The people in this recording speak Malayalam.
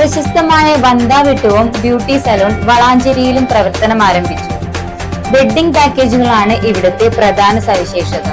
പ്രശസ്തമായ വന്ദാ വിട്ടുവും ബ്യൂട്ടി സലൂൺ വളാഞ്ചേരിയിലും പ്രവർത്തനം ആരംഭിച്ചു. വെഡ്ഡിംഗ് പാക്കേജുകളാണ് ഇവിടുത്തെ പ്രധാന സവിശേഷത.